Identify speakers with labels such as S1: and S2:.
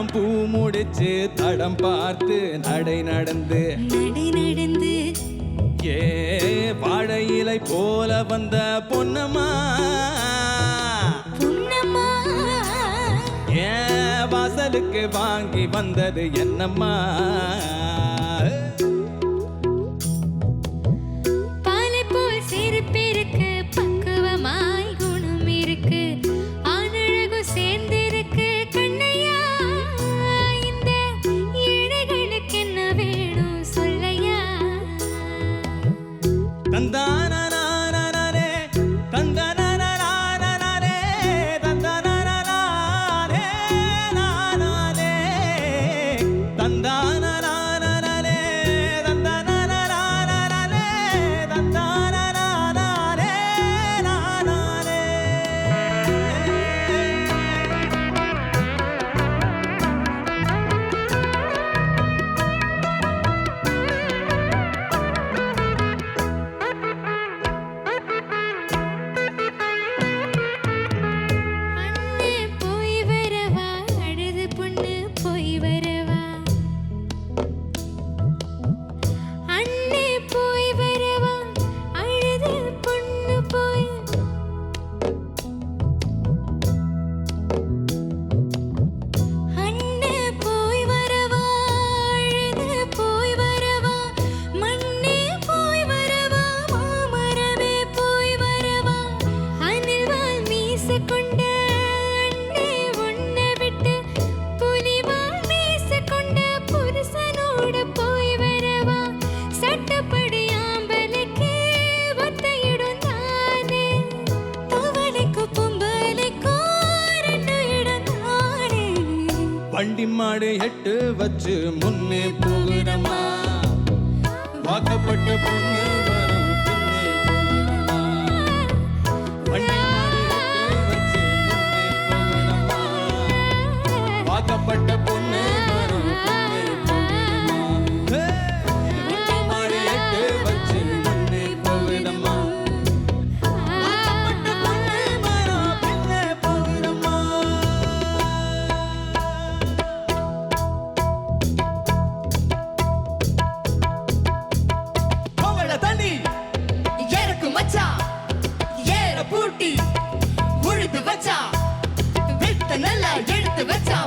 S1: எல்லாம் பூ முடிச்சு தடம் பார்த்து நடை நடந்து
S2: நடை நடந்து
S1: ஏ வாழை போல வந்த பொன்னம்மா.
S2: பொன்னம்மா.
S1: ஏ வாசலுக்கு வாங்கி வந்தது என்னம்மா. நான் வண்டி மாடு எட்டு
S2: வச்சு முன்னே போகிறமா வாக்கப்பட்ட பொண்ணு வெட்டி
S1: உழுது வச்சா வித்து நல்லா எடுத்து வச்சா